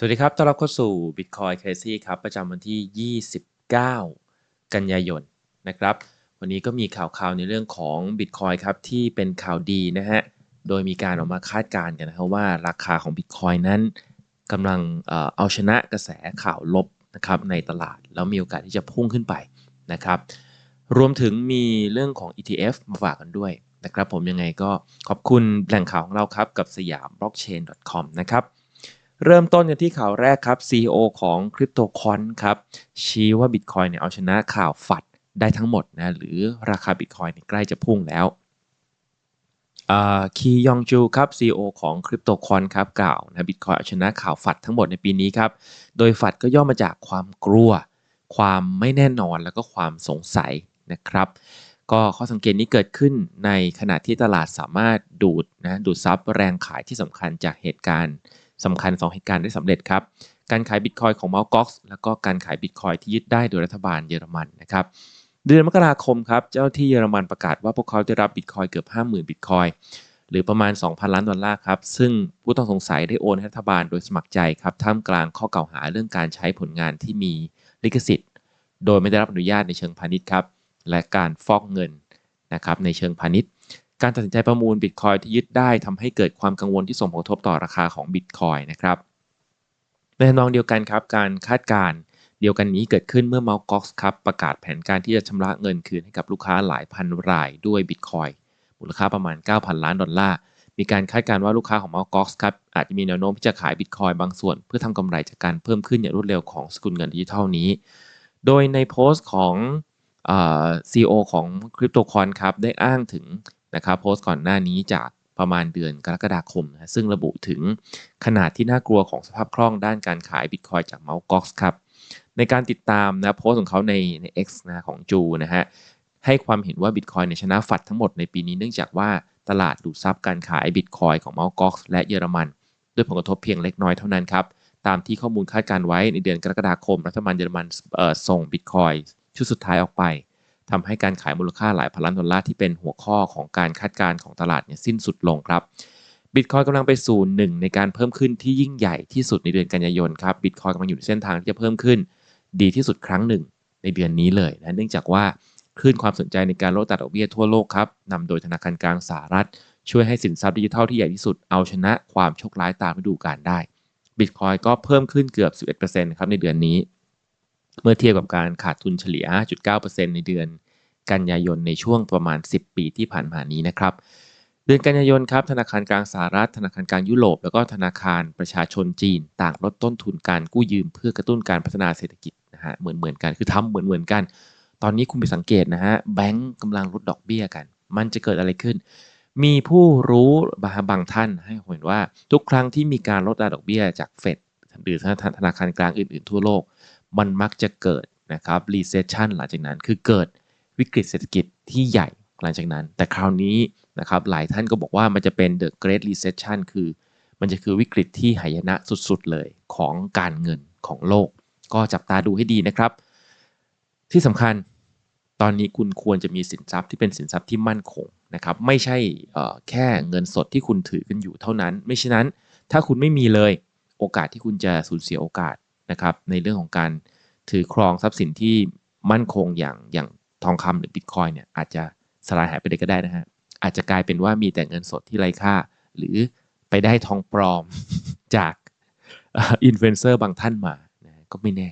สวัสดีครับ ต้อนรับเข้าสู่ Bitcoin Crazy ครับ ประจำวันที่ 29 กันยายนนะครับ วันนี้ก็มีข่าวข่าวในเรื่องของ Bitcoin ครับ ที่เป็นข่าวดีนะฮะ โดยมีการออกมาคาดการณ์กันนะครับว่าราคาของ Bitcoin นั้นกำลังเอาชนะกระแสข่าวลบนะครับในตลาด แล้วมีโอกาสที่จะพุ่งขึ้นไปนะครับ รวมถึงมีเรื่องของ ETF มาฝากกันด้วยนะครับ ผมยังไงก็ขอบคุณแหล่งข่าวของเราครับกับสยาม blockchain.com นะครับ เริ่มต้นกันที่ข่าวแรกครับ CEO ของ CryptoCon ครับ ชี้ว่า Bitcoin เนี่ยเอาชนะข่าวฝัดได้ทั้งหมดนะ หรือราคา Bitcoin เนี่ยใกล้จะพุ่งแล้วคียองจูครับ CEO ของ CryptoCon ครับกล่าวนะ Bitcoin เอาชนะข่าวฝัดทั้งหมดในปีนี้ครับ โดยฝัดก็ย่อมาจากความกลัว ความไม่แน่นอนแล้วก็ความสงสัยนะครับก็ข้อสังเกตนี้เกิดขึ้นในขณะที่ตลาดสามารถดูดนะดูดซับแรงขายที่สำคัญจากเหตุการณ์ สำคัญ 2 เหตุการณ์ได้สำเร็จครับ การขายบิตคอยของ m ม l g o x แล้วก็การขายบิตคอยที่ยึดได้โดยรัฐบาลเยอรมันนะครับ เดือนมกราคมครับ เจ้าที่เยอรมันประกาศว่าพวกเขาได้รับบิตคอยเกือบ 50,000 บิตคอยหรือประมาณ 2,000 ล้านดอลลาร์ครับ ซึ่งผู้ต้องสงสัยได้โอนให้รัฐบาลโดยสมัครใจครับ ท่ามกลางข้อกล่าวหาเรื่องการใช้ผลงานที่มีลิขสิทธิ์ โดยไม่ได้รับอนุญาตในเชิงพาณิชย์ครับ และการฟอกเงินนะครับในเชิงพาณิชย์ การตัดสินใจประมูลบิตคอยที่ยึดได้ทำให้เกิดความกังวลที่ส่งผลกระทบต่อราคาของบิตคอยนะครับในทำนองเดียวกันครับการคาดการณ์เดียวกันนี้เกิดขึ้นเมื่อ m ม l g o x ครับประกาศแผนการที่จะชำระเงินคืนให้กับลูกค้าหลายพันรายด้วยบิตคอยมูลค่าประมาณ 9,000 ล้านดอลลาร์มีการคาดการณ์ว่าลูกค้าของ m ม l g o x ครับอาจจะมีแนวโน้มที่จะขายบิตคอยบางส่วน เพื่อทำกำไรจากการเพิ่มขึ้นอย่างรวดเร็วของสกุลเงินดิจิทัลนี้ โดยในโพสต์ของซีอีโอของ CryptoCon ครับได้อ้างถึง นะครับโพสต์ก่อนหน้านี้จากประมาณเดือนกรกฎาคมนะซึ่งระบุถึงขนาดที่น่ากลัวของสภาพคล่องด้านการขายบิตคอยจาก m ม l g o x ครับ ในการติดตามนะโพสต์ของเขาในใน X นะของจูนะฮะให้ความเห็นว่าบิตคอยในชนะฝัดทั้งหมดในปีนี้เนื่องจากว่าตลาดดูดซับการขายบิตคอยของ m ม l g o x และเยอรมัน ด้วยผลกระทบเพียงเล็กน้อยเท่านั้นครับ ตามที่ข้อมูลคาดการไว้ในเดือนกรกฎาคม รัฐบาลเยอรมันส่งบิตคอยชุดสุดท้ายออกไป ทำให้การขายมูลค่าหลายพันล้านดอลลาร์ที่เป็นหัวข้อของการคาดการณ์ของตลาดเนี่ยสิ้นสุดลงครับบิตคอยกำลังไปสู่หนึ่งในการเพิ่มขึ้นที่ยิ่งใหญ่ที่สุดในเดือนกันยายนครับบิตคอยกำลังอยู่ในเส้นทางที่จะเพิ่มขึ้น ดีที่สุดครั้งหนึ่งในเดือนนี้เลยนะเนื่องจากว่าคลื่นความสนใจในการลดตัดดอกเบี้ยทั่วโลกครับนำโดยธนาคารกลางสหรัฐ ช่วยให้สินทรัพย์ดิจิทัลที่ใหญ่ที่สุดเอาชนะความโชคร้ายตามฤดูกาลได้บิตคอยก็เพิ่มขึ้นเกือบ 11%ครับในเดือนนี้ เมื่อเทียบกับการขาดทุนเฉลี่ย 5.9%ในเดือนกันยายนในช่วงประมาณ 10 ปีที่ผ่านมานี้นะครับ เดือนกันยายนครับธนาคารกลางสหรัฐ ธนาคารกลางยุโรป แล้วก็ธนาคารประชาชนจีน ต่างลดต้นทุนการกู้ยืมเพื่อกระตุ้นการพัฒนาเศรษฐกิจนะฮะเหมือนเหมือนกันคือทำเหมือนเหมือนกัน ตอนนี้คุณไปสังเกตนะฮะแบงก์กำลังลดดอกเบี้ยกัน มันจะเกิดอะไรขึ้น มีผู้รู้บางท่านให้เห็นว่าทุกครั้งที่มีการลดดอกเบี้ยจากเฟดหรือธนาคารกลางอื่น ๆ ทั่วโลก มันมักจะเกิดนะครับ recession หลังจากนั้นคือเกิดวิกฤตเศรษฐกิจที่ใหญ่หลังจากนั้น แต่คราวนี้นะครับหลายท่านก็บอกว่ามันจะเป็น the great recession คือมันจะคือวิกฤตที่หายนะสุดๆเลยของการเงินของโลก ก็จับตาดูให้ดีนะครับ ที่สำคัญตอนนี้คุณควรจะมีสินทรัพย์ที่เป็นสินทรัพย์ที่มั่นคงนะครับ ไม่ใช่แค่เงินสดที่คุณถือกันอยู่เท่านั้น ไม่เช่นั้นถ้าคุณไม่มีเลยโอกาสที่คุณจะสูญเสียโอกาส นะครับในเรื่องของการถือครองทรัพย์สินที่มั่นคงอย่างอย่างทองคำหรือบิตคอยเนี่ยอาจจะสลายหายไปเลยก็ได้นะฮะอาจจะกลายเป็นว่ามีแต่เงินสดที่ไร้ค่า หรือไปได้ทองปลอมจากอินฟลูเอนเซอร์บางท่านมานะก็ไม่แน่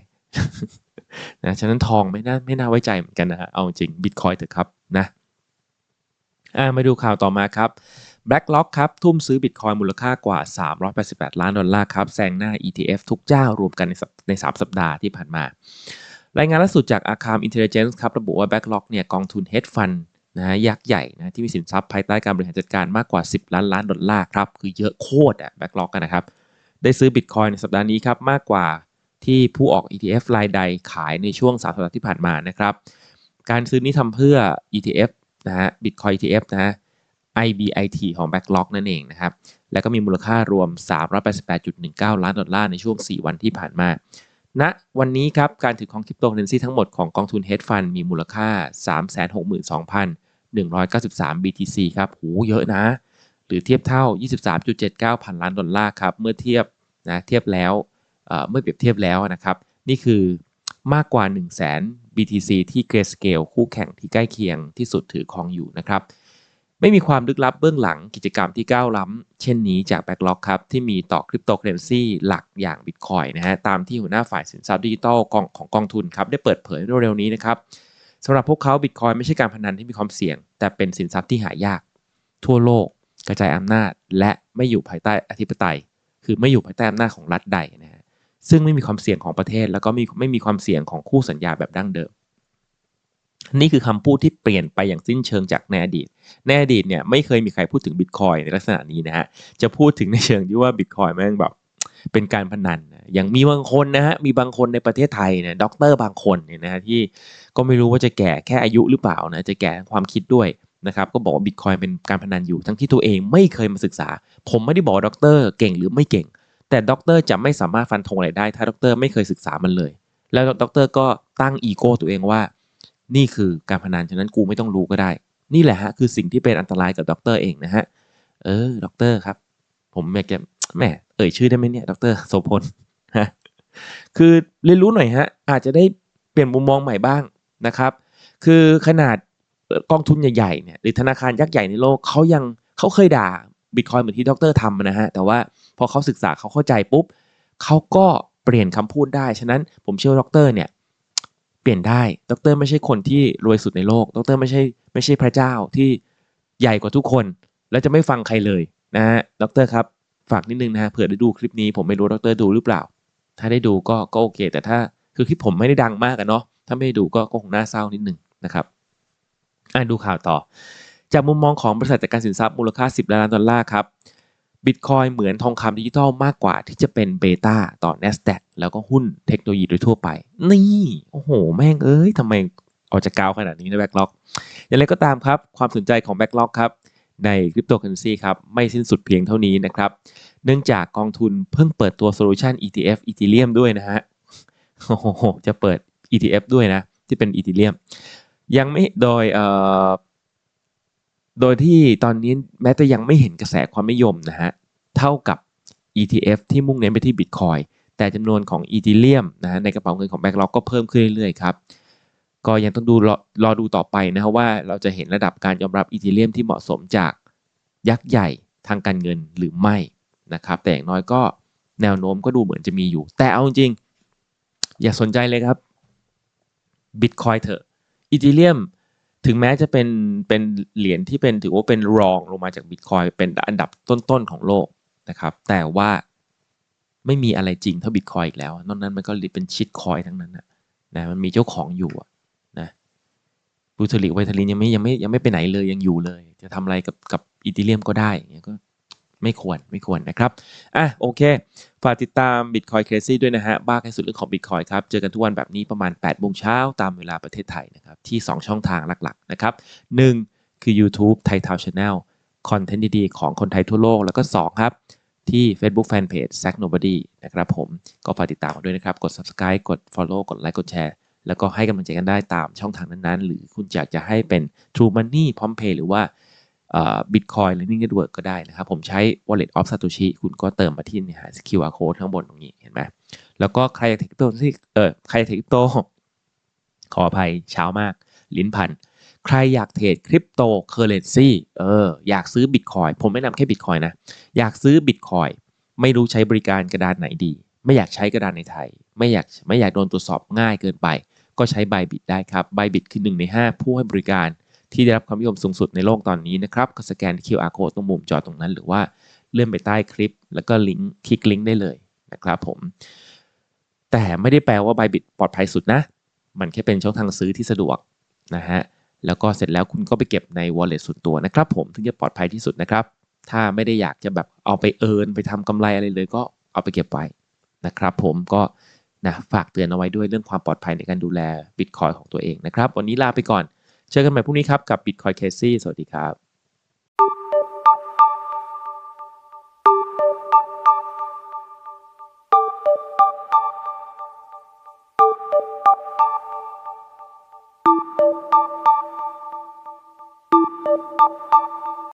นะฉะนั้นทองไม่น่าไม่น่าไว้ใจเหมือนกันนะฮะเอาจริงบิตคอยเถอะครับนะมาดูข่าวต่อมาครับ BlackRock ครับ ทุ่มซื้อบิตคอยมูลค่ากว่า 388 ล้านดอลลาร์ครับแซงหน้า ETF ทุกเจ้ารวมกันในใน 3 สัปดาห์ที่ผ่านมา รายงานล่าสุดจาก Arkham Intelligence ครับระบุว่า BlackRock เนี่ยกองทุน hedge fund นะฮะยักษ์ใหญ่นะที่มีสินทรัพย์ภายใต้การบริหารจัดการมากกว่า 10 ล้านล้านดอลลาร์ครับ คือเยอะโคตรอะ BlackRock กันนะครับ ได้ซื้อบิตคอยในสัปดาห์นี้ครับมากกว่าที่ผู้ออก ETF รายใดขายในช่วง3สัปดาห์ที่ผ่านมานะครับ การซื้อนี้ทำเพื่อ ETF นะฮะ Bitcoin ETF นะฮะ IBIT ของ Backlog นั่นเองนะครับ แล้วก็มีมูลค่ารวม 388.19 ล้านดอลลาร์ในช่วง 4 วันที่ผ่านมาณวันนี้ครับ การถือของคริปโตเคอเรนซีทั้งหมดของกองทุน Hedge Fund มีมูลค่า 362,193 BTC ครับโหเยอะนะ หรือเทียบเท่า 23.79 พันล้านดอลลาร์ครับ เมื่อเทียบนะเทียบแล้วเมื่อเปรียบเทียบแล้วนะครับ นี่คือมากกว่า 1 0 0 0 0แสน BTC ที่ Grayscale คู่แข่งที่ใกล้เคียงที่สุดถือครองอยู่นะครับ ไม่มีความลึกลับเบื้องหลังกิจกรรมที่ก้าวล้ำเช่นนี้จาก Backlog ครับที่มีต่อคริปโตเคอเรนซีหลักอย่าง Bitcoin นะฮะตามที่หัวหน้าฝ่ายสินทรัพย์ดิจิทัลกองของกองทุนครับได้เปิดเผยเร็วๆนี้นะครับสำหรับพวกเขา Bitcoin ไม่ใช่การพนันที่มีความเสี่ยง แต่เป็นสินทรัพย์ที่หายาก ทั่วโลก กระจายอำนาจ และไม่อยู่ภายใต้อธิปไตย คือไม่อยู่ภายใต้อำนาจของรัฐใดนะฮะซึ่งไม่มีความเสี่ยงของประเทศแล้วก็มีไม่มีความเสี่ยงของคู่สัญญาแบบดั้งเดิม นี่คือคำพูดที่เปลี่ยนไปอย่างสิ้นเชิงจากในอดีต ในอดีตเนี่ยไม่เคยมีใครพูดถึงบิตคอยในลักษณะนี้นะฮะ จะพูดถึงในเชิงที่ว่าบิตคอยแม่งแบบเป็นการพนันนะอย่างมีบางคนนะฮะ มีบางคนในประเทศไทยเนี่ยด็อกเตอร์บางคนเนี่ยนะฮะที่ก็ไม่รู้ว่าจะแก่แค่อายุหรือเปล่านะ จะแก่ความคิดด้วยนะครับก็บอกว่าบิตคอยเป็นการพนันอยู่ ทั้งที่ตัวเองไม่เคยมาศึกษา ผมไม่ได้บอกด็อกเตอร์เก่งหรือไม่เก่ง แต่ด็อกเตอร์จะไม่สามารถฟันธงอะไรได้ ถ้าด็อกเตอร์ไม่เคยศึกษามันเลย แล้วด็อกเตอร์ก็ตั้งอีโก้ตัวเองว่า นี่คือการพนันฉะนั้นกูไม่ต้องรู้ก็ได้ นี่แหละฮะคือสิ่งที่เป็นอันตรายกับด็อกเตอร์เองนะฮะเออด็อกเตอร์ครับ ผมอยากจะแหมเอ่ยชื่อได้ไหมเนี่ยด็อกเตอร์โสพลฮะคือเรียนรู้หน่อยฮะอาจจะได้เปลี่ยนมุมมองใหม่บ้างนะครับ คือขนาดกองทุนใหญ่ๆเนี่ยหรือธนาคารยักษ์ใหญ่ในโลกเขายังเขาเคยด่าบิตคอยเหมือนที่ด็อกเตอร์ทำนะฮะแต่ว่าพอเขาศึกษาเขาเข้าใจปุ๊บเขาก็เปลี่ยนคำพูดได้ ฉะนั้นผมเชื่อด็อกเตอร์เนี่ย ปลี่ยนได้ดรไม่ใช่คนที่รวยสุดในโลกดรไม่ใช่ไม่ใช่พระเจ้าที่ใหญ่กว่าทุกคน แล้วจะไม่ฟังใครเลยนะฮะดรครับ ฝากนิดนึงนะฮะเผื่อได้ดูคลิปนี้ผมไม่รู้ดรดูหรือเปล่า ถ้าได้ดูก็ก็โอเค แต่ถ้าคือคลิปผมไม่ได้ดังมากอะเนาะถ้าไม่ได้ดูก็ก็คงน่าเศร้านิดนึงนะครับอะดูข่าวต่อ จากมุมมองของบริษัทจัดการสินทรัพย์มูลค่า 10 ล้านดอลลาร์ครับ บิตคอยเหมือนทองคำดิจิทัลมากกว่าที่จะเป็นเบต้าต่อ NASDAQ แล้วก็หุ้นเทคโนโลยีโดยทั่วไป นี่ โอ้โห แม่งเอ้ยทำไมออกจากกาวขนาดนี้นะแบ็กล็อกอย่างไรก็ตามครับ ความสนใจของแบ็กล็อกครับ ในคริปโตเคอเรนซีครับไม่สิ้นสุดเพียงเท่านี้นะครับ เนื่องจากกองทุนเพิ่งเปิดตัวโซลูชัน ETF อี e เ e ียมด้วยนะฮะโอ้โหจะเปิด ETF ด้วยนะ ที่เป็นอี e เ e ียมยังไม่โดยเอ่อ โดยที่ตอนนี้แม้แต่ยังไม่เห็นกระแสความนิยมนะฮะ เท่ากับ ETF ที่มุ่งเน้นไปที่ Bitcoin แต่จำนวนของ Ethereum นะฮะในกระเป๋าเงินของ BlackRock ก็เพิ่มขึ้นเรื่อยๆครับ ก็ยังต้องดูรอรอดูต่อไปนะครับว่าเราจะเห็นระดับการยอมรับ Ethereum ที่เหมาะสมจากยักษ์ใหญ่ทางการเงินหรือไม่นะครับ แต่อย่างน้อยก็แนวโน้มก็ดูเหมือนจะมีอยู่ แต่เอาจริงๆอย่าสนใจเลยครับ Bitcoin เถอะ Ethereum ถึงแม้จะเป็นเป็นเหรียญที่เป็นถือว่าเป็นรองลงมาจากบิตคอยเป็นอันดับต้นๆของโลกนะครับ แต่ว่าไม่มีอะไรจริงเท่าบิตคอยอีกแล้ว นอกนั้นมันก็เป็นชิดคอยทั้งนั้นนะนะมันมีเจ้าของอยู่นะบูทลิกไวทาลินยังไม่ยังไม่ยังไม่ไปไหนเลยยังอยู่เลย จะทำอะไรกับกับอีทีเรียมก็ได้อย่างเงี้ยก็ ไม่ควรไม่ควรนะครับ อะโอเค ฝากติดตาม Bitcoin Crazy ด้วยนะฮะ บ้าให้สุดเรื่องของ Bitcoin ครับ เจอกันทุกวันแบบนี้ประมาณ8โมงเช้าตามเวลาประเทศไทยนะครับ ที่ 2 ช่องทางหลักๆนะครับ 1 คือ YouTube ไทยทาวชาแนลคอนเทนต์ดีๆ ของคนไทยทั่วโลก แล้วก็ 2 ครับ ที่ Facebook Fanpage s a c Nobody นะครับผมก็ฝากติดตามกันด้วยนะครับ กด Subscribe กด Follow กดไลค์กดแชร์แล้วก็ให้กำลังใจกันได้ตามช่องทางนั้นๆ หรือคุณอยากจะให้เป็น True Money พร้อม Pay หรือว่า บิตคอยหรือ Lightning Network ก็ได้นะครับ ผมใช้ Wallet of Satoshi คุณก็เติมมาที่เนี่ย QR code ข้างบนตรงนี้เห็นไหมแล้วก็ใครอยากเทคโตที่เออใครอยากเทคโตขออภัยเช้ามาก ลิ้นพัน ใครอยากเทรดคริปโตเคอเรนซีเอออยากซื้อบิตคอยผมไม่นำแค่บิตคอยนะ อยากซื้อบิตคอยไม่รู้ใช้บริการกระดานไหนดี ไม่อยากใช้กระดานในไทย ไม่อยากไม่อยากโดนตรวจสอบง่ายเกินไป ก็ใช้ Bybit ได้ครับ Bybit คือหนึ่งใน 5 ผู้ให้บริการ ที่ได้รับความนิยมสูงสุดในโลกตอนนี้นะครับก็สแกน QR code ตรงมุมจอตรงนั้น หรือว่าเลื่อนไปใต้คลิป แล้วก็ลิงก์คลิกลิงก์ได้เลยนะครับผม แต่ไม่ได้แปลว่า Bybit ปลอดภัยสุดนะ มันแค่เป็นช่องทางซื้อที่สะดวกนะฮะแล้วก็เสร็จแล้วคุณก็ไปเก็บใน wallet ส่วนตัวนะครับผมถึงจะปลอดภัยที่สุดนะครับ ถ้าไม่ได้อยากจะแบบเอาไปเอินไปทำกำไรอะไรเลยก็เอาไปเก็บไว้นะครับ ผมก็นะฝากเตือนเอาไว้ด้วยเรื่องความปลอดภัยในการดูแล Bitcoin ของตัวเองนะครับ วันนี้ลาไปก่อน เจอกันใหม่พรุ่งนี้ครับกับ Bitcoin Casey สวัสดีครับ